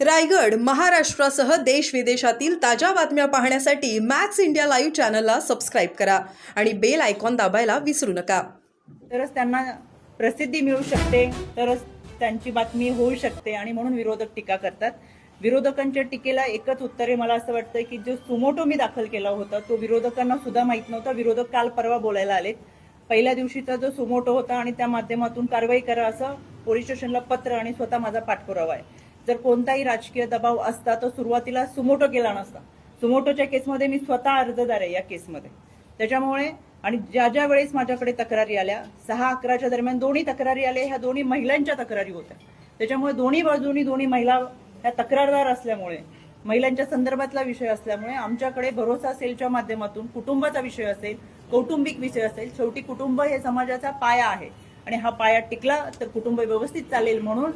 रायगड महाराष्ट्रासह देश विदेशातील ताज्या बातम्या पाहण्यासाठी मॅक्स इंडिया लाईव्ह चॅनलला सबस्क्राईब करा आणि बेल आयकॉन दाबायला विसरू नका. तरच त्यांना प्रसिद्धी मिळू शकते तरच त्यांची बातमी होऊ शकते आणि म्हणून विरोधक टीका करतात. विरोधकांच्या टीकेला एकच उत्तर आहे मला असं वाटतं की जो सुमोटो मी दाखल केला होता तो विरोधकांना सुद्धा माहीत नव्हता. विरोधक काल परवा बोलायला आलेत. पहिल्या दिवशीचा जो सुमोटो होता आणि त्या माध्यमातून कारवाई करा असं पोलीस स्टेशनला पत्र आणि स्वतः माझा पाठपुरावा आहे. जर कोणताही राजकीय दबाव असता तर सुरुवातीला सुमोटो केला नसता. सुमोटोच्या केसमध्ये मी स्वतः अर्जदार आहे या केसमध्ये. त्याच्यामुळे आणि ज्या ज्या वेळेस माझ्याकडे तक्रारी आल्या सहा अकराच्या दरम्यान दोन्ही तक्रारी आल्या ह्या दोन्ही महिलांच्या तक्रारी होत्या. त्याच्यामुळे दोन्ही बाजूनी दोन्ही महिला ह्या तक्रारदार असल्यामुळे महिलांच्या संदर्भातला विषय असल्यामुळे आमच्याकडे भरोसा सेलच्या माध्यमातून कुटुंबाचा विषय असेल कौटुंबिक विषय असेल शेवटी कुटुंब हे समाजाचा पाया आहे. आणि हा पाया टिकला तर कुटुंब व्यवस्थित चालेल म्हणून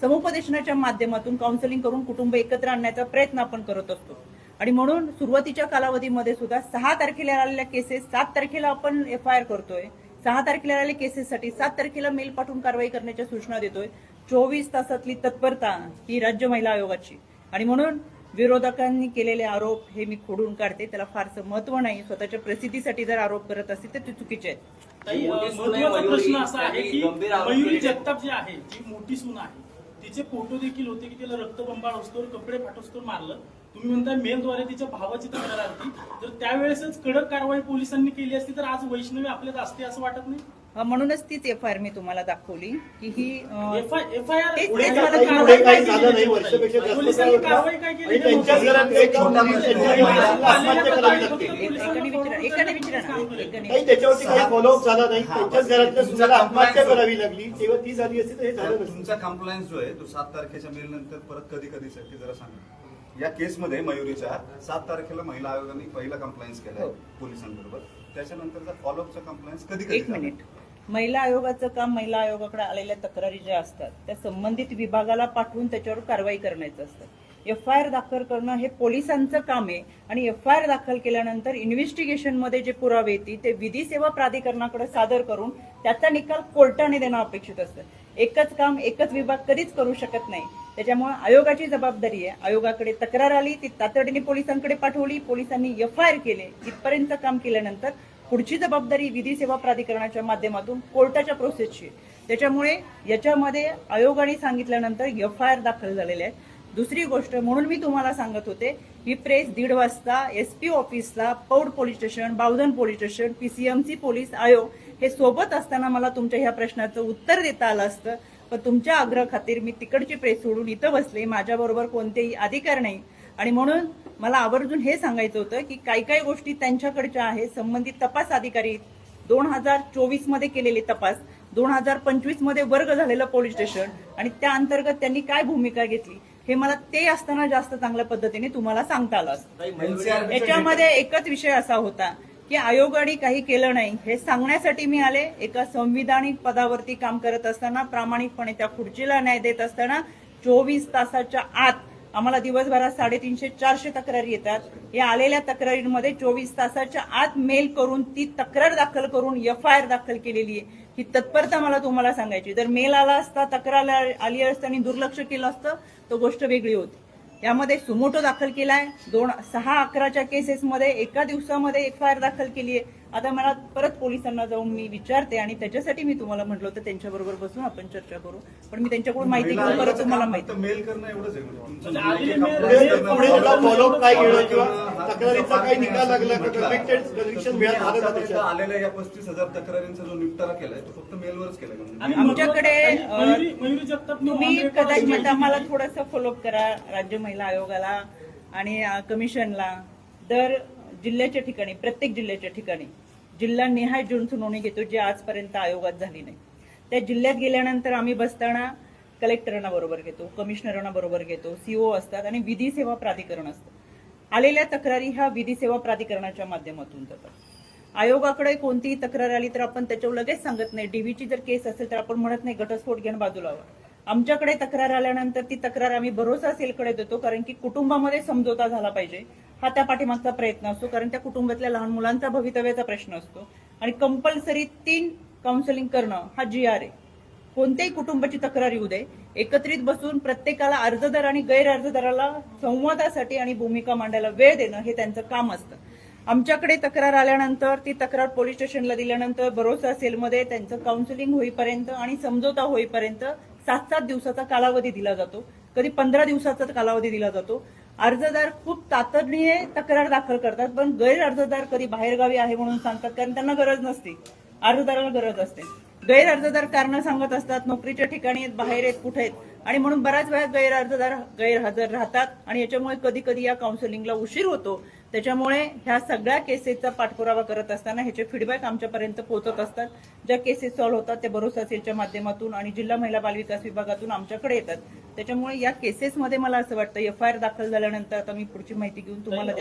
समुपदेशनाच्या माध्यमातून काउन्सिलिंग करून कुटुंब एकत्र आणण्याचा प्रयत्न आपण करत असतो. आणि म्हणून सुरुवातीच्या कालावधीमध्ये सुद्धा सहा तारखेला आलेल्या केसेस सात तारखेला आपण एफ आय आर करतोय. सहा तारखेला आलेल्या केसेससाठी सात तारखेला मेल पाठवून कारवाई करण्याच्या सूचना देतोय. चोवीस तासातली तत्परता ही राज्य महिला आयोगाची. आणि म्हणून विरोधकांनी केलेले आरोप हे मी खोडून काढते. त्याला फारसं महत्त्व नाही. स्वतःच्या प्रसिद्धीसाठी जर आरोप करत असतील तर ते चुकीचे आहेत. महत्त्वाचा. प्रश्न असा आहे की मयुरी. जगताप जी आहे जी मोठी सून आहे तिचे फोटो देखील होते की तिला रक्तबंबाळ असतो कपडे फाटोस्तोर मारलं. तुम्ही म्हणताय मेलद्वारे तिच्या भावाची तक्रार आली जर त्यावेळेसच कडक कारवाई पोलिसांनी केली असती तर आज वैष्णवी आपल्यात असते असं वाटत नाही? म्हणूनच तीच एफ आय आर मी तुम्हाला दाखवली की ही अ, F I F I R तेच- पुढे तेच काय- मला कारवाई पुढे काय काही केली झालं नाही, त्याच्यावर? वर्षापेक्षा जास्त पोलिसांनी काळ होता. कारवाई काय केली आणि त्यांच्याच महत्त्वाचं घरात आहे. एक छोटा मुलगा त्यांच्या आलेल्या महिला आत्महत्या करावी तक्रारी लागते. फक्त एकाने विचारा एकाने विचारा ना एकाने काही त्याच्यावरती काही फॉलोअप झाला नाही त्यांच्याच बस. घरातल्या तुमचा सुनाला आत्महत्या compliance करावी लागली तेव्हा ती झाली असती तर हे झालं नसतं तुमचा कम्प्लायन्स जो आहे तो सात तारखेच्या मेल नंतर परत कधी कधी ते जरा सांगा या केसमध्ये मयुरीच्या सात तारखेला महिला आयोगाने पहिला कम्प्लायन्स केलाय हो. पोलिसांबरोबर त्याच्यानंतरचा फॉलोअपचा कधी एक? मिनिट महिला आयोगाचं काम महिला आयोगाकडे आलेल्या तक्रारी ज्या असतात त्या संबंधित विभागाला पाठवून त्याच्यावर कारवाई करण्याचं असतं. एफ आय आर दाखल करणं हे पोलिसांचं काम आहे आणि एफ आय आर दाखल केल्यानंतर इन्व्हेस्टिगेशनमध्ये जे पुरावे येतील ते विधी सेवा प्राधिकरणाकडे सादर करून त्याचा निकाल कोर्टाने देणं अपेक्षित असतं. एकच काम एकच विभाग कधीच करू शकत नाही. त्याच्यामुळे आयोगाची जबाबदारी आहे. आयोगाकडे तक्रार आली ती तातडीने पोलिसांकडे पाठवली. पोलिसांनी एफ आय आर केले. इथपर्यंत काम केल्यानंतर पुढची जबाबदारी विधी सेवा प्राधिकरणाच्या माध्यमातून कोर्टाच्या प्रोसेसची आहे. त्याच्यामुळे याच्यामध्ये आयोगाने सांगितल्यानंतर एफ आय आर दाखल झालेले आहे दुसरी गोष्ट म्हणून मी तुम्हाला सांगत होते ही प्रेस दीड वाजता एस पी ऑफिसला Paud police station Bavdhan police station PCMC police आयोग हे सोबत असताना मला तुमच्या ह्या प्रश्नाचं उत्तर देता आलं असतं. पण तुमच्या आग्रह खातीर मी तिकडची प्रेस सोडून इथं बसले माझ्याबरोबर कोणतेही अधिकार नाही. आणि म्हणून मला आवर्जून हे सांगायचं होतं की काही काही गोष्टी त्यांच्याकडच्या आहेत संबंधित तपास अधिकारी दोन हजार चोवीसमध्ये केलेले तपास दोन हजार पंचवीसमध्ये वर्ग झालेलं पोलीस स्टेशन आणि त्या अंतर्गत त्यांनी काय भूमिका घेतली हे मला ते असताना जास्त चांगल्या पद्धतीने तुम्हाला सांगता आलं असतं. याच्यामध्ये एकच विषय असा होता की आयोगाने काही केलं नाही हे सांगण्यासाठी मी आले. एका संविधानिक पदावरती काम करत असताना प्रामाणिकपणे त्या खुर्चीला न्याय देत असताना चोवीस तासाच्या आत आम्हाला दिवसभरात साडेतीनशे चारशे तक्रारी येतात. या आलेल्या तक्रारींमध्ये चोवीस तासाच्या आत मेल करून ती तक्रार दाखल करून एफ आय आर दाखल केलेली आहे. ही तत्परता मला तुम्हाला सांगायची. जर मेल आला असता तक्रार आली असता आणि दुर्लक्ष केलं असतं तर गोष्ट वेगळी होती. यामध्ये सुमोटो दाखल केला आहे दोन सहा अकराच्या केसेसमध्ये एका दिवसामध्ये एफ आय आर दाखल केली आहे आता मला परत पोलिसांना जाऊन मी विचारते आणि त्याच्यासाठी मी तुम्हाला म्हटलं होतं त्यांच्याबरोबर बसून आपण चर्चा करू. पण मी त्यांच्याकडून माहिती घेऊन परत तुम्हाला माहिती. फक्त मेल करणं एवढंच आहे म्हणजे म्हणजे आलेले जे mail- complaints पुढे करणं, पुढे follow त्याला फॉलोअप काय घेणं किंवा करणं, तक्रारीचा काही निकाल लागला का कन्व्हिक्टेड कन्व्हिक्शन तुम्ही मिळालं झालं का आतापर्यंत त्याच्यात आलेल्या या पस्तीस हजार तक्रारींचा जो निपटारा केलाय तो फक्त मेलवरच केलाय आणि म्हणजे आमच्याकडे, तुम्ही कदाचित आम्हाला थोडंसं फॉलोअप करा राज्य महिला आयोगाला आणि कमिशनला दर जिल्ह्याच्या ठिकाणी प्रत्येक जिल्ह्याच्या ठिकाणी जिल्हा निहाय जनसुनावणी घेतो जी आजपर्यंत आयोगात झाली नाही. त्या जिल्ह्यात गेल्यानंतर आम्ही बसताना कलेक्टरांना बरोबर घेतो कमिशनरांना बरोबर घेतो सीओ असतात आणि विधी सेवा प्राधिकरण असतं. आलेल्या तक्रारी ह्या विधी सेवा प्राधिकरणाच्या माध्यमातून जातात. आयोगाकडे कोणतीही तक्रार आली तर आपण त्याच्यावर लगेच सांगत नाही. डीव्हीची जर केस असेल तर आपण म्हणत नाही घटस्फोट घेऊन बाजूला व्हा. आमच्याकडे तक्रार आल्यानंतर ती तक्रार आम्ही भरोसा सेलकडे देतो कारण की कुटुंबामध्ये समझोता झाला पाहिजे. हा त्या पाठीमागचा प्रयत्न असतो कारण त्या कुटुंबातल्या लहान मुलांचा भवितव्याचा प्रश्न असतो. आणि कंपल्सरी तीन काउन्सिलिंग करणं हा जी आर आहे कोणत्याही कुटुंबाची तक्रार येऊ दे. एकत्रित बसून प्रत्येकाला अर्जदार आणि गैर अर्जदाराला संवादासाठी आणि भूमिका मांडायला वेळ देणं हे त्यांचं काम असतं. आमच्याकडे तक्रार आल्यानंतर ती तक्रार पोलीस स्टेशनला दिल्यानंतर भरोसा सेलमध्ये त्यांचं काउन्सिलिंग होईपर्यंत आणि समझोता होईपर्यंत सात सात दिवसाचा कालावधी दिला जातो. कधी पंधरा दिवसाचा कालावधी दिला जातो. अर्जदार खूप तातडीने तक्रार दाखल करतात पण गैर अर्जदार कधी बाहेरगावी आहे म्हणून सांगतात कारण त्यांना गरज नसते. अर्जदाराला गरज असते. गैर अर्जदार कारण सांगत असतात नोकरीच्या ठिकाणी आहेत, बाहेर आहेत कुठे आहेत. आणि म्हणून बऱ्याच वेळा गैर अर्जदार गैरहजर राहतात आणि याच्यामुळे कधी कधी या काउन्सिलिंगला उशीर होतो. त्याच्यामुळे ह्या सगळ्या केसेसचा पाठपुरावा करत असताना ह्याचे फीडबॅक आमच्यापर्यंत पोहोचत असतात. ज्या केसेस सॉल्व्ह होतात त्या भरोसा सेलच्या माध्यमातून आणि जिल्हा महिला बालविकास विभागातून आमच्याकडे येतात. त्याच्यामुळे या केसेसमध्ये मला असं वाटतं एफ आय आर दाखल झाल्यानंतर आता मी पुढची माहिती घेऊन तुम्हाला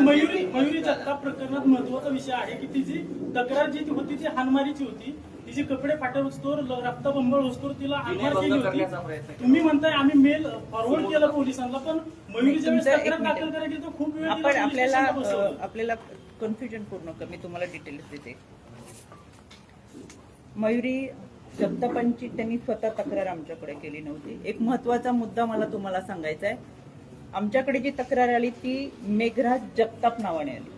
मयुरी मयुरी जगताप प्रकरणात महत्त्वाचा विषय आहे की तिची तक्रार जी होती ती हानमारीची होती. तिचे कपडे फाटवस्तोर रक्तबंबळ होस्तोर तिला हानमार बंद केली करण्याचा होती प्रयत्न केला. तुम्ही म्हणताय आम्ही मेल फॉरवर्ड केला पोलिसांना पण मयुरी ज्यावेळेस तक्रार दाखल. करायची तो खूप वेळ तिला आपण आपल्याला आपल्याला कन्फ्युजन पूर्ण कर मी तुम्हाला डिटेल्स देते. मयुरी जगतापांची त्यांनी स्वतः तक्रार आमच्याकडे केली नव्हती. एक महत्त्वाचा मुद्दा मला तुम्हाला सांगायचा आहे. आमच्याकडे जी तक्रार आली ती मेघराज जगताप नावाने आली.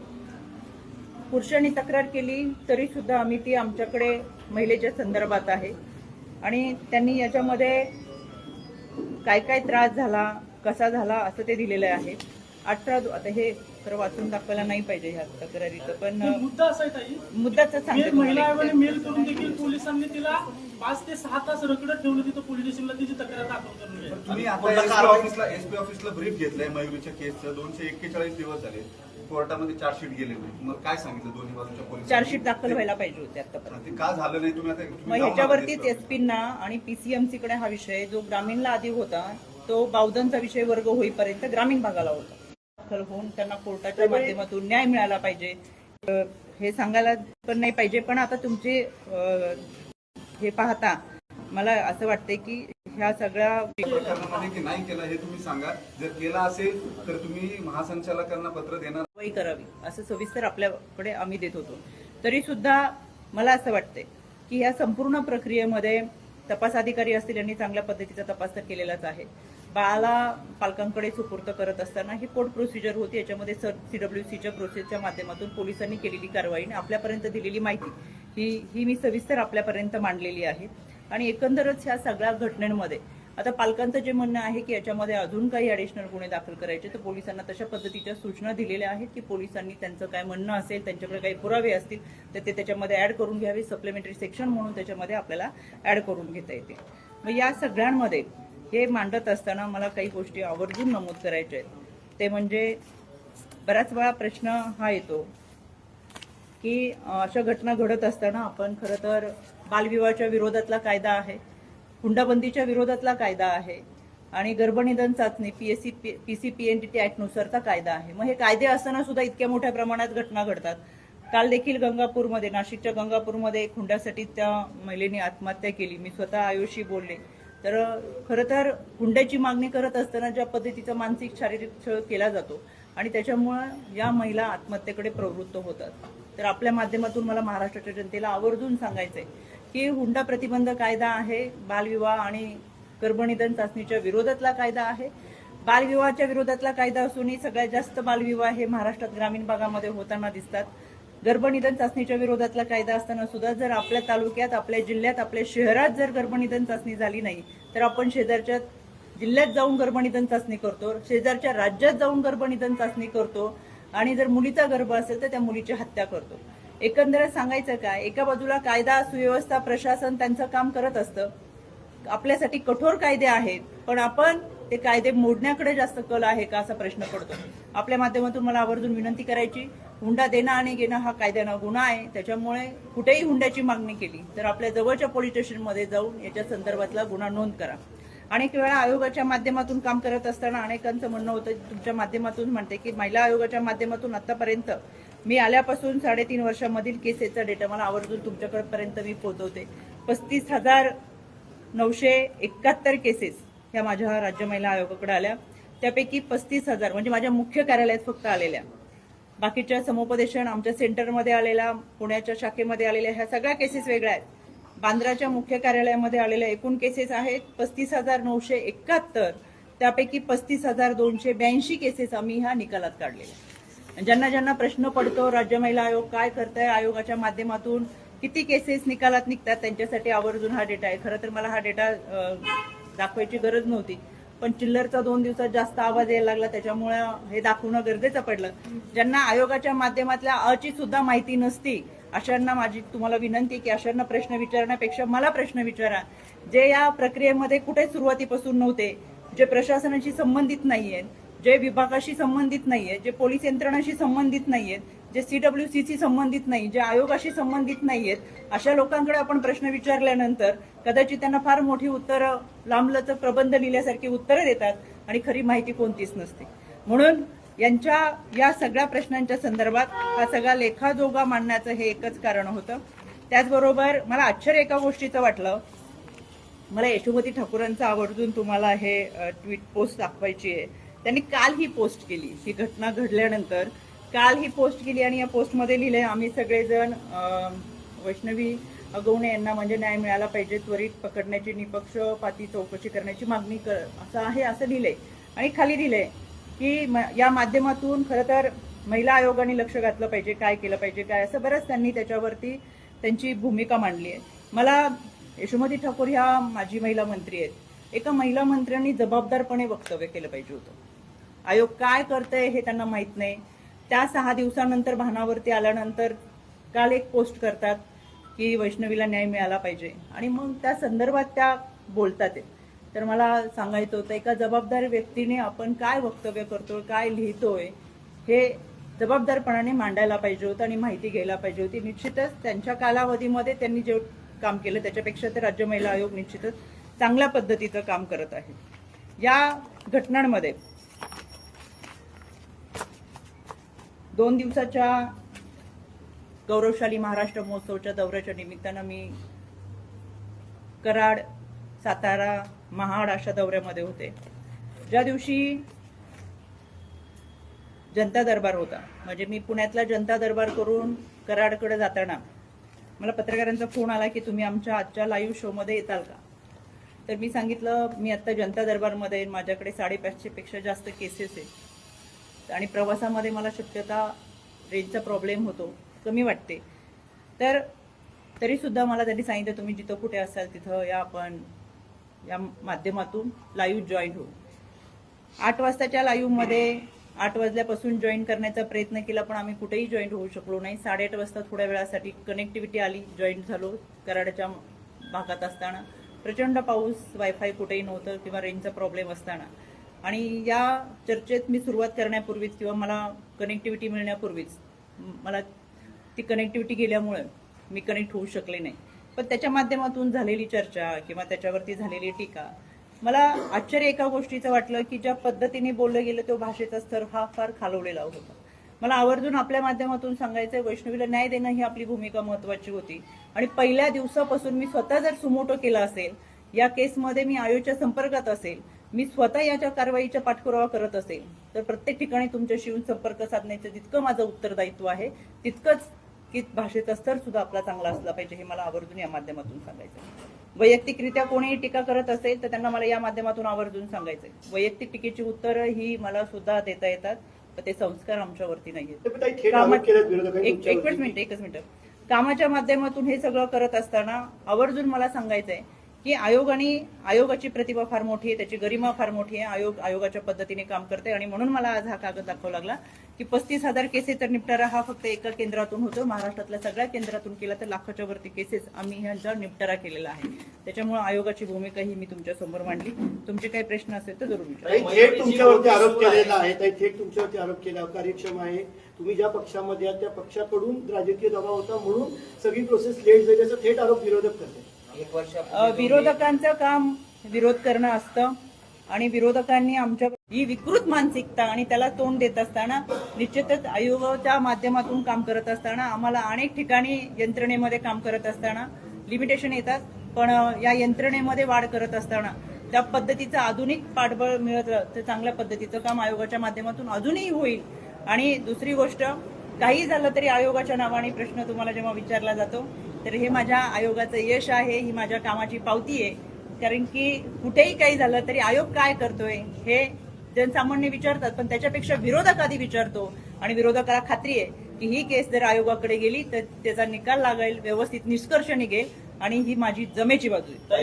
पुरुषांनी तक्रार केली तरी सुद्धा आम्ही ती आमच्याकडे महिलेच्या संदर्भात आहे आणि त्यांनी याच्यामध्ये काय काय त्रास झाला कसा झाला असं ते दिलेलं आहे अठरा आता हे खरं वाचून दाखवायला नाही पाहिजे ह्या तक्रारीचं पण मुद्दा असा मुद्दाच सांगते महिला. मेल करून देखील पोलिसांनी तिला पाच ते सहा तास रकडत ठेवलं तिथं पोलीस स्टेशनला तिची तक्रार दाखल करून घ्यायला. तुम्ही आता कोणता एसपी कारवाई? ऑफिसला एसपी ऑफिसला ब्रीफ घेतलंय मयुरीच्या केसचं दोनशे एक्केचाळीस दिवस झाले कोर्टामध्ये चार्जशीट गेले नाही मग काय सांगितलं दोन्ही बाजूच्या पोलीस चार्जशीट दाखल व्हायला पाहिजे होते आतापर्यंत. ते का झालं नाही? तुम्ही आता तुम्ही मग जाऊन ह्याच्यावरतीच आला एसपींना आणि पीसीएमसी कडे हा विषय जो ग्रामीणला आधी होता तो बावधनचा विषय वर्ग होईपर्यंत ग्रामीण भागाला होता. दाखल होऊन त्यांना कोर्टाच्या माध्यमातून न्याय मिळाला पाहिजे. अ, हे सांगायला पण नाही पाहिजे पण आता तुमचे अ, हे पाहता मला असं वाटतंय की ह्या सगळ्या प्रकरणामध्ये की नाही केलं हे तुम्ही सांगा. जर केला असेल तर तुम्ही महासंचालकांना पत्र देणार कारवाई करावी असं सविस्तर आपल्याकडे आम्ही देत होतो. तरी सुद्धा मला असं वाटतंय की या संपूर्ण प्रक्रियेमध्ये तपास अधिकारी असतील यांनी चांगल्या पद्धतीचा तपास तर केलेलाच आहे. बाळाला पालकांकडे सुपूर्त करत असताना ही कोर्ट प्रोसिजर होती याच्यामध्ये सर सी डब्ल्यू सीच्या प्रोसेसच्या माध्यमातून पोलिसांनी केलेली कारवाई आणि आपल्यापर्यंत दिलेली माहिती ही ही मी सविस्तर आपल्यापर्यंत मांडलेली आहे. आणि एकंदरच ह्या सगळ्या घटनेमध्ये आता पालकांचं जे म्हणणं आहे की याच्यामध्ये अजून काही ॲडिशनल गुन्हे दाखल करायचे तर पोलिसांना तशा पद्धतीच्या सूचना दिलेल्या आहेत की पोलिसांनी त्यांचं काय म्हणणं असेल त्यांच्याकडे काही पुरावे असतील तर ते त्याच्यामध्ये ऍड करून घ्यावे. सप्लिमेंटरी सेक्शन म्हणून त्याच्यामध्ये आपल्याला ऍड करून घेता येते. मग या सगळ्यांमध्ये हे मांडत असताना मला काही गोष्टी आवर्जून नमूद करायच्या आहेत. ते म्हणजे बऱ्याच वेळा प्रश्न हा येतो की अशा घटना घडत असताना आपण खरं तर बालविवाहाच्या विरोधातला कायदा आहे. हुंडाबंदीच्या विरोधातला कायदा आहे आणि गर्भनिधन चाचणी P S C P C P N T T ऍक्टनुसारचा कायदा आहे. मग हे कायदे असताना सुद्धा इतक्या मोठ्या प्रमाणात घटना घडतात. काल देखील गंगापूरमध्ये नाशिकच्या गंगापूरमध्ये एक हुंड्यासाठी त्या महिलेने आत्महत्या केली. मी स्वतः आयुषी बोलले. तर खरं तर हुंड्याची मागणी करत असताना ज्या पद्धतीचा मानसिक शारीरिक छळ केला जातो आणि त्याच्यामुळं या महिला आत्महत्येकडे प्रवृत्त होतात. तर आपल्या माध्यमातून मला महाराष्ट्राच्या जनतेला आवर्जून सांगायचं आहे की हुंडा प्रतिबंध कायदा आहे बालविवाह आणि गर्भनिधन चाचणीच्या विरोधातला कायदा आहे. बालविवाहाच्या विरोधातला कायदा असूनही सगळ्यात जास्त बालविवाह हे महाराष्ट्रात ग्रामीण भागामध्ये होताना दिसतात. गर्भनिधन चाचणीच्या विरोधातला कायदा असताना सुद्धा जर आपल्या तालुक्यात आपल्या जिल्ह्यात आपल्या शहरात जर गर्भनिधन चाचणी झाली नाही तर आपण शेजारच्या जिल्ह्यात जाऊन गर्भनिधन चाचणी करतो शेजारच्या राज्यात जाऊन गर्भनिधन चाचणी करतो आणि जर मुलीचा गर्भ असेल तर त्या मुलीची हत्या करतो. एकंदरीत सांगायचं काय? एका बाजूला कायदा सुव्यवस्था प्रशासन त्यांचं काम करत असतं. आपल्यासाठी कठोर कायदे आहेत पण आपण ते कायदे मोडण्याकडे जास्त कल आहे का असा प्रश्न पडतो. आपल्या माध्यमातून मला आवर्जून विनंती करायची हुंडा देणं आणि घेणं हा कायद्यानं गुन्हा आहे. त्याच्यामुळे कुठेही हुंड्याची मागणी केली तर आपल्या जवळच्या पोलीस स्टेशनमध्ये जाऊन याच्या संदर्भातला गुन्हा नोंद करा. अनेक वेळा आयोगाच्या माध्यमातून काम करत असताना अनेकांचं म्हणणं होतं तुमच्या माध्यमातून म्हणते की महिला आयोगाच्या माध्यमातून आतापर्यंत मी आल्यापासून साडेतीन वर्षामधील केसेसचा डेटा मला आवर्जून तुमच्याकडपर्यंत मी पोहोचवते. पस्तीस हजार नऊशे एकाहत्तर केसेस ह्या माझ्या राज्य महिला आयोगाकडे आल्या. त्यापैकी पस्तीस हजार म्हणजे माझ्या मुख्य कार्यालयात फक्त आलेल्या. बाकीच्या समुपदेशन आमच्या सेंटरमध्ये आलेल्या पुण्याच्या शाखेमध्ये आलेल्या ह्या सगळ्या केसेस वेगळ्या आहेत. बांद्राच्या मुख्य कार्यालयामध्ये आलेल्या एकूण केसेस आहेत पस्तीस हजार नऊशे एकाहत्तर. त्यापैकी पस्तीस हजार दोनशे ब्याऐंशी केसेस आम्ही ह्या निकालात काढलेल्या. ज्यांना ज्यांना प्रश्न पडतो राज्य महिला आयोग काय करतंय आयोगाच्या माध्यमातून किती केसेस निकालात निघतात त्यांच्यासाठी आवर्जून हा डेटा आहे. खरं तर मला हा डेटा दाखवायची गरज नव्हती. पण चिल्लरचा दोन दिवसात जास्त आवाज यायला लागला त्याच्यामुळे हे दाखवणं गरजेचं पडलं. ज्यांना आयोगाच्या माध्यमातल्या अची सुद्धा माहिती नसती अशांना माझी तुम्हाला विनंती की अशांना प्रश्न विचारण्यापेक्षा मला प्रश्न विचारा. जे या प्रक्रियेमध्ये कुठे सुरुवातीपासून नव्हते जे प्रशासनाशी संबंधित नाहीयेत जे विभागाशी संबंधित नाहीये जे पोलीस यंत्रणाशी संबंधित नाहीयेत जे सी सीडब्ल्यूसीशी संबंधित नाही जे आयोगाशी संबंधित नाहीयेत अशा लोकांकडे आपण प्रश्न विचारल्यानंतर कदाचित त्यांना फार मोठी उत्तरं लांबलचं प्रबंध लिहिल्यासारखी उत्तरं देतात आणि खरी माहिती कोणतीच नसते. म्हणून यांच्या या सगळ्या प्रश्नांच्या संदर्भात हा सगळा लेखाजोगा मांडण्याचं हे एकच कारण होतं. त्याचबरोबर मला आश्चर्य एका गोष्टीचं वाटलं. मला यशोमती ठाकूरांचं आवर्जून तुम्हाला हे ट्विट पोस्ट दाखवायची आहे. त्यांनी काल ही पोस्ट केली. ही घटना घडल्यानंतर काल ही पोस्ट केली आणि या पोस्टमध्ये लिहिलंय आम्ही सगळेजण वैष्णवी अगवणे यांना म्हणजे न्याय मिळाला पाहिजे त्वरित पकडण्याची निपक्षपाती चौकशी करण्याची मागणी कर असं आहे असं लिहिलंय. आणि खाली दिलंय की या माध्यमातून खरं तर महिला आयोगाने लक्ष घातलं पाहिजे काय केलं पाहिजे काय असं बरंच त्यांनी त्याच्यावरती त्यांची भूमिका मांडली आहे. मला यशोमती ठाकूर ह्या माजी महिला मंत्री आहेत. एका महिला मंत्र्यांनी जबाबदारपणे वक्तव्य केलं पाहिजे होतं. आयोग काय करतंय हे त्यांना माहीत नाही. त्या सहा दिवसानंतर भानावरती आल्यानंतर काल एक पोस्ट करतात की वैष्णवीला न्याय मिळाला पाहिजे. आणि मग त्या संदर्भात त्या बोलतात तर मला सांगायचं होतं एका जबाबदार व्यक्तीने आपण काय वक्तव्य करतोय काय लिहितोय हे जबाबदारपणाने मांडायला पाहिजे होतं आणि माहिती घ्यायला पाहिजे होती. निश्चितच त्यांच्या कालावधीमध्ये त्यांनी जे काम केलं त्याच्यापेक्षा ते राज्य महिला आयोग निश्चितच चांगल्या पद्धतीचं काम करत आहे. या घटनांमध्ये दोन दिवसाच्या गौरवशाली महाराष्ट्र महोत्सवच्या दौऱ्याच्या निमित्तानं मी कराड सातारा महाड अशा दौऱ्यामध्ये होते. ज्या दिवशी जनता दरबार होता म्हणजे मी पुण्यातला जनता दरबार करून कराडकडे जाताना मला पत्रकारांचा फोन आला की तुम्ही आमच्या आजच्या लाईव्ह शोमध्ये येताल का? तर मी सांगितलं मी आत्ता जनता दरबारमध्ये माझ्याकडे साडेपाचशेपेक्षा जास्त केसेस आहेत. आणि प्रवासामध्ये मला शक्यता रेंजचा प्रॉब्लेम होतो कमी वाटते. तर तरीसुद्धा मला त्यांनी सांगितलं तुम्ही जिथं कुठे असाल तिथं या आपण या माध्यमातून लाईव्ह जॉईन होऊ. आठ वाजताच्या लाईव्हमध्ये आठ वाजल्यापासून जॉईन करण्याचा प्रयत्न केला पण आम्ही कुठेही जॉईन होऊ शकलो नाही. साडेआठ वाजता थोड्या वेळासाठी कनेक्टिव्हिटी आली जॉईन झालो कराडाच्या भागात असताना. प्रचंड पाऊस वायफाय कुठेही नव्हतं किंवा रेंजचा प्रॉब्लेम असताना. आणि या चर्चेत मी सुरुवात करण्यापूर्वीच किंवा मला कनेक्टिव्हिटी मिळण्यापूर्वीच मला ती कनेक्टिव्हिटी गेल्यामुळे मी कनेक्ट होऊ शकले नाही. पण त्याच्या माध्यमातून झालेली चर्चा किंवा त्याच्यावरती झालेली टीका मला आश्चर्य एका गोष्टीचं वाटलं की ज्या पद्धतीने बोललं गेलं तो भाषेचा स्तर हा फार खालवलेला होता. मला आवर्जून आपल्या माध्यमातून सांगायचं वैष्णवीला न्याय देणं ही आपली भूमिका महत्वाची होती. आणि पहिल्या दिवसापासून मी स्वतः जर सुमोटो केला असेल या केसमध्ये मी आयोच्या संपर्कात असेल मी स्वतः याच्या कारवाईचा पाठपुरावा करत असेल तर प्रत्येक ठिकाणी तुमच्याशी येऊन संपर्क साधण्याचं जितकं माझं उत्तरदायित्व आहे तितकंच की भाषेचा स्तर सुद्धा आपला चांगला असला पाहिजे हे मला आवर्जून या माध्यमातून सांगायचं. वैयक्तिकरित्या कोणीही टीका करत असेल तर त्यांना मला या माध्यमातून आवर्जून सांगायचंय वैयक्तिक टीकेची उत्तरं ही मला सुद्धा देता येतात पण ते संस्कार आमच्यावरती विरोधकांनी एक. मिनिट एकच मिनिट कामाच्या माध्यमातून हे सगळं करत असताना आवर्जून मला सांगायचंय की आयोगाने आयोगाची प्रतिभा फार मोठी आहे त्याची गरिमा फार मोठी आहे आयोग आयोगाच्या पद्धतीने काम करते आणि म्हणून मला आज हा कागद दाखवा लागला की पस्तीस हजार केसेसचा निपटारा हा फक्त एका केंद्रातून होतो. महाराष्ट्रातल्या सगळ्या केंद्रातून केला तर लाखाच्या वरती केसेस आम्ही ह्यांचा निपटारा केलेला आहे. त्याच्यामुळे आयोगाची भूमिका ही मी तुमच्यासमोर मांडली. तुमचे काही प्रश्न असेल तर जरूर विचारा. तुमच्यावरती आरोप केलेला आहे. थेट तुमच्यावरती आरोप केला कार्यक्षम आहे. तुम्ही ज्या पक्षामध्ये आहात त्या पक्षाकडून राजकीय दबाव होता म्हणून सगळी प्रोसेस लेट झाली. असा थेट आरोप विरोधक करते विरोधकांचं काम विरोध करणं असतं आणि विरोधकांनी आमच्या ही विकृत मानसिकता आणि त्याला तोंड देत असताना निश्चितच आयोगाच्या माध्यमातून काम करत असताना आम्हाला अनेक ठिकाणी यंत्रणेमध्ये काम करत असताना लिमिटेशन येतात पण या यंत्रणेमध्ये वाढ करत असताना त्या पद्धतीचं आधुनिक पाठबळ मिळत तर चांगल्या पद्धतीचं काम आयोगाच्या माध्यमातून अजूनही होईल. आणि दुसरी गोष्ट काही झालं तरी आयोगाच्या नावाने प्रश्न तुम्हाला जेव्हा विचारला जातो तर हे माझ्या आयोगाचं यश आहे ही माझ्या कामाची पावती आहे. कारण की कुठेही काही झालं तरी आयोग काय करतोय हे जनसामान्य विचारतात पण त्याच्यापेक्षा विरोधक आधी विचारतो. आणि विरोधकाला खात्री आहे की ही केस जर आयोगाकडे गेली तर त्याचा निकाल लागेल व्यवस्थित निष्कर्ष निघेल आणि ही माझी जमेची बाजू आहे.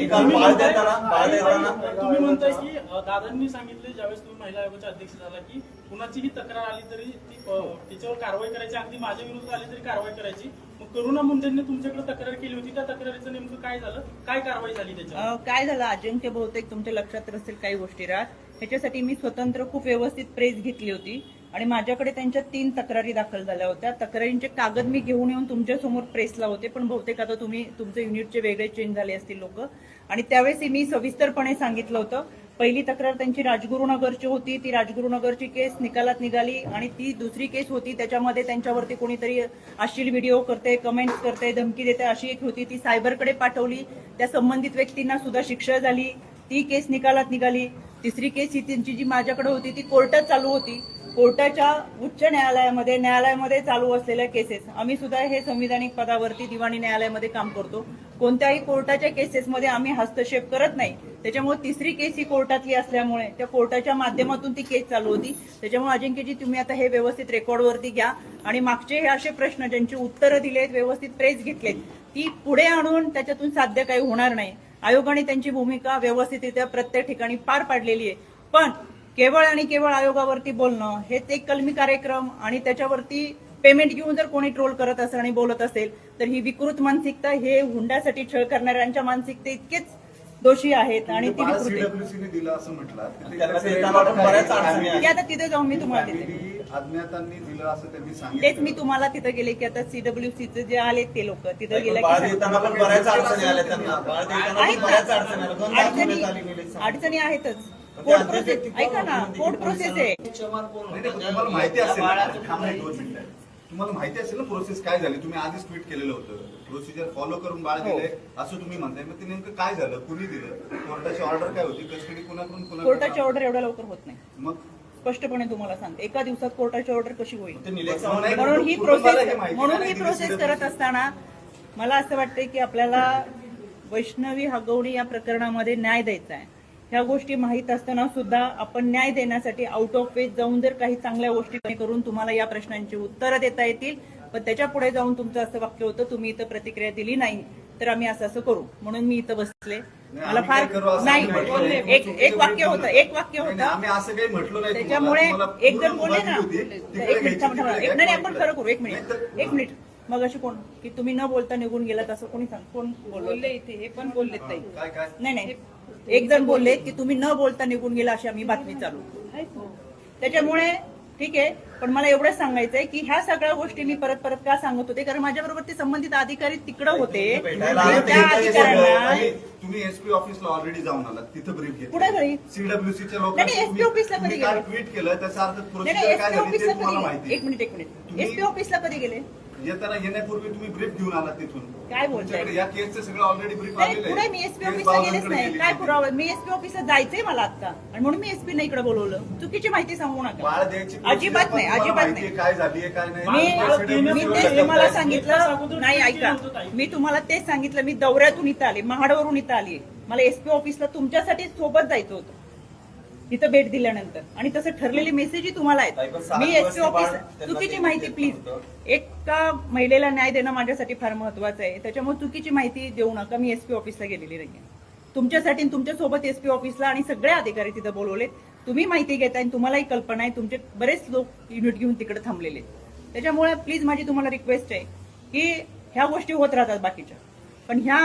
तुम्ही म्हणताय- की दादांनी सांगितले ज्यावेळेस तुम्ही महिला आयोगाचे अध्यक्ष झाला की कुणाचीही तक्रार आली तरी ती अ, त्याच्यावर कारवाई करायची. अगदी माझ्या विरुद्ध आली तरी कारवाई करायची. करुणा मुंडेंनी तुमच्याकडे तक्रार केली होती. त्या तक्रारीचं नेमकं काय झालं? काय कारवाई झाली त्याच्यावर? काय झालं? अजिंक्य बहुतेक तुमच्या लक्षात असेल काही गोष्टी राहत. ह्याच्यासाठी मी स्वतंत्र खूप व्यवस्थित प्रेस घेतली होती आणि माझ्याकडे त्यांच्या तीन तक्रारी दाखल झाल्या होत्या. तक्रारींचे कागद मी घेऊन येऊन तुमच्यासमोर प्रेसला होते पण बहुतेक आता तुम्ही तुमचे युनिटचे वेगळे चेंज झाले असतील लोक. आणि त्यावेळेस मी सविस्तरपणे सांगितलं होतं पहिली तक्रार त्यांची राजगुरुनगरची होती. ती राजगुरुनगरची केस निकालात निघाली आणि ती दुसरी केस होती. त्याच्यामध्ये त्यांच्यावरती कोणीतरी अश्लील व्हिडिओ करते कमेंट्स करते धमकी देते अशी एक होती. ती सायबरकडे पाठवली. त्या संबंधित व्यक्तींना सुद्धा शिक्षा झाली. ती केस निकालात निघाली. तिसरी केस ही त्यांची जी माझ्याकडे होती ती कोर्टात चालू होती. कोर्टाच्या उच्च न्यायालयामध्ये न्यायालयामध्ये चालू असलेल्या केसेस. आम्ही सुद्धा हे संविधानिक पदावरती दिवाणी न्यायालयामध्ये काम करतो. कोणत्याही कोर्टाच्या केसेसमध्ये आम्ही हस्तक्षेप करत नाही. त्याच्यामुळे तिसरी केस ही कोर्टातली असल्यामुळे त्या कोर्टाच्या माध्यमातून ती केस चालू होती. त्याच्यामुळे अजिंक्यजी तुम्ही आता हे व्यवस्थित रेकॉर्डवरती घ्या. आणि मागचे हे असे प्रश्न ज्यांची उत्तरं दिलेत व्यवस्थित प्रेस घेतलेत ती पुढे आणून त्याच्यातून साध्य काही होणार नाही. आयोगाने त्यांची भूमिका व्यवस्थितरित्या प्रत्येक ठिकाणी पार पाडलेली आहे. पण केवळ आणि केवळ आयोगावरती बोलणं हेच एक कलमी कार्यक्रम आणि त्याच्यावरती पेमेंट घेऊन जर कोणी ट्रोल करत असेल आणि बोलत असेल तर ही विकृत मानसिकता हे हुंड्यासाठी छळ करणाऱ्यांच्या मानसिकते इतकेच दोषी आहेत आणि ती विकृत. सीडब्ल्यूसीने दिलं असं म्हटलं. आता तिथे जाऊन मी तुम्हाला देते. अज्ञातांनी दिलं असं त्यांनी तेच सांगितलं मी तुम्हाला तिथे गेले की आता सीडब्ल्यूसीचे जे आले ते लोक तिथे गेले बाळ की देताना पण बऱ्याच अडचणी आल्या त्यांना. बाळ देताना आहेत पण बऱ्याच अडचणी आल्या. दोन ना. दाखवण्यात आली गेली अडचणी अडचणी आहेतच. पण कोर्ट प्रोसेस ऐका ना कोर्ट प्रोसेस आहे. नाही, नाही, पण तुम्हाला माहिती असेल. ना, थांबा एक दोन मिनिटं. तुम्हाला माहिती असेल ना प्रोसेस काय झाली? तुम्ही आधीच ट्विट केलेलं होतं. प्रोसिजर फॉलो करून बाळ हो. दिले असं तुम्ही म्हणताय. मग ते नेमकं काय झालं? कुणी दिलं? कोर्टाची ऑर्डर काय होती? कस्टडी कुणाकडून कोर्टाची ऑर्डर एवढ्या लवकर होत नाही. मग? स्पष्टपणे तुम्हाला सांगते. एका दिवसात कोर्टाची ऑर्डर कशी होईल? म्हणून ही प्रोसेस म्हणून ही प्रोसेस. करत असताना मला असं वाटतंय की आपल्याला वैष्णवी हगवणी या प्रकरणामध्ये न्याय द्यायचा आहे. ह्या गोष्टी माहीत असताना सुद्धा आपण न्याय देण्यासाठी आउट ऑफ वेज जाऊन जर काही चांगल्या गोष्टी करून तुम्हाला या प्रश्नांची उत्तरं देता येतील पण त्याच्या पुढे जाऊन तुमचं असं वाक्य होतं तुम्ही इथं प्रतिक्रिया दिली नाही तर आम्ही असं असं करू. म्हणून मी इथं बसले. मला फार नाही. एक एक वाक्य होतं एक वाक्य होतं. नाही, आम्ही असं काही म्हटलं नाही. त्याच्यामुळे एक पूर्ण बोलले ना एक मिनिट एक नाही आपण. खरं करू एक मिनिट. एक मिनिट. मग अशी कोण की तुम्ही न बोलता निघून गेलात असं कोणी सांग कोण बोलले? इथे हे पण बोलले ताई. काय काय? नाही नाही. एक जण बोलले की तुम्ही न बोलता निघून गेला अशी आम्ही बातमी चालू त्याच्यामुळे ठीक आहे पण मला एवढंच सांगायचंय की ह्या सगळ्या गोष्टी मी परत परत का सांगत होते? कारण माझ्याबरोबर ते संबंधित अधिकारी तिकडं होते. आले त्या अधिकाऱ्यांना आणि तुम्ही एसपी ऑफिसला ऑलरेडी जाऊन आलात तिथं ब्रीफ कुठे घरी? सीडब्ल्यूसीच्या लोकांनी SP ऑफिसला कधी गेले? ट्विट केलं त्याचा अर्थ एसपी एक मिनिट एक मिनिट. एसपी ऑफिसला कधी गेले? येताना येण्यापूर्वी तुम्ही ब्रीफ घेऊन आलात तिथून. काय बोलताय? तुमच्याकडे या केसचं सगळं ऑलरेडी ब्रीफ नाही आलेलं पुढे आहे मी एसपी ऑफिसला गेलेच नाही. काय. पुरावा? मी एसपी ऑफिसला जायचंय मला आता. आणि म्हणून मी एसपी नाही इकडे बोलवलं. चुकीची माहिती सांगू बाळ नका द्यायची अजिबात procedure नाही, पण तुम्हाला अजिबात माहिती आहे नाही. काय झाली काय नाही. मी तेच. तुम्हाला सांगितलं नाही ऐका. मी तुम्हाला तेच सांगितलं. मी दौऱ्यातून इथं आले महाडवरून इथं आली. मला एसपी ऑफिसला तुमच्यासाठी सोबत जायचं होतं. इथं भेट दिल्यानंतर. आणि तसं ठरलेली मेसेजही तुम्हाला आहेत. मी एसपी ऑफिस चुकीची माहिती प्लीज. एका महिलेला न्याय देणं माझ्यासाठी फार महत्वाचं आहे. त्याच्यामुळे चुकीची माहिती देऊ नका. मी एसपी ऑफिसला गेलेली नाहीये. तुमच्यासाठी आणि तुमच्यासोबत एसपी ऑफिसला आणि सगळे अधिकारी तिथं बोलवले तुम्ही माहिती घेताय आणि तुम्हालाही कल्पना आहे. तुमचे बरेच लोक युनिट घेऊन तिकडे थांबलेले. त्याच्यामुळे प्लीज माझी तुम्हाला रिक्वेस्ट आहे की ह्या गोष्टी होत राहतात बाकीच्या. पण ह्या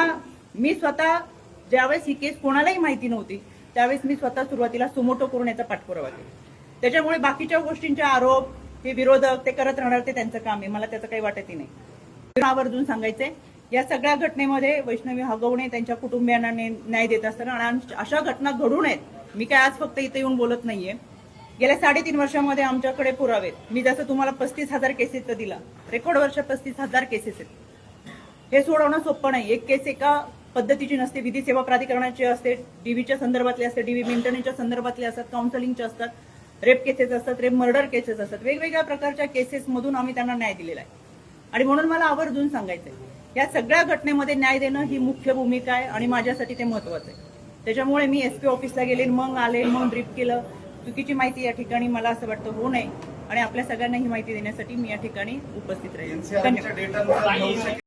मी स्वतः ज्यावेळेस ही केस कोणालाही माहिती नव्हती त्यावेळेस मी स्वतः सुरुवातीला सुमोटो करून याचा पाठपुरावा केला. त्याच्यामुळे बाकीच्या गोष्टींचे आरोप हे विरोधक ते करत राहणार ते त्यांचं काम आहे. मला त्याचं काही वाटतही नाही. आवर्जून सांगायचंय या सगळ्या घटनेमध्ये वैष्णवी हगवणे त्यांच्या कुटुंबियांना न्याय देत असताना आणि अशा घटना घडू नयेत. मी काय आज फक्त इथे येऊन बोलत नाहीये. गेल्या साडेतीन वर्षामध्ये आमच्याकडे पुरावे मी जसं तुम्हाला पस्तीस हजार केसेसचं दिला रेकॉर्ड वर्ष पस्तीस हजार केसेस आहेत. हे सोडवणं सोपं नाही एक केस एका पद्धतीची नसते विधी सेवा प्राधिकरणाची असते डीव्हीच्या संदर्भातले असते डीव्ही मेंटेनन्सच्या संदर्भातले असतात काउन्सिलिंगचे असतात रेप केसेस असतात रेप मर्डर केसेस असतात. वेगवेगळ्या प्रकारच्या केसेस मधून आम्ही त्यांना न्याय दिलेला आहे. आणि म्हणून मला आवर्जून सांगायचंय या सगळ्या घटनेमध्ये न्याय देणं ही मुख्य भूमिका आहे आणि माझ्यासाठी ते महत्वाचं आहे. त्याच्यामुळे मी एसपी ऑफिसला गेले मग आले मग ब्रीफ केलं. चुकीची माहिती या ठिकाणी मला असं वाटतं होऊ नये आणि आपल्या सगळ्यांना ही माहिती देण्यासाठी मी या ठिकाणी उपस्थित राहील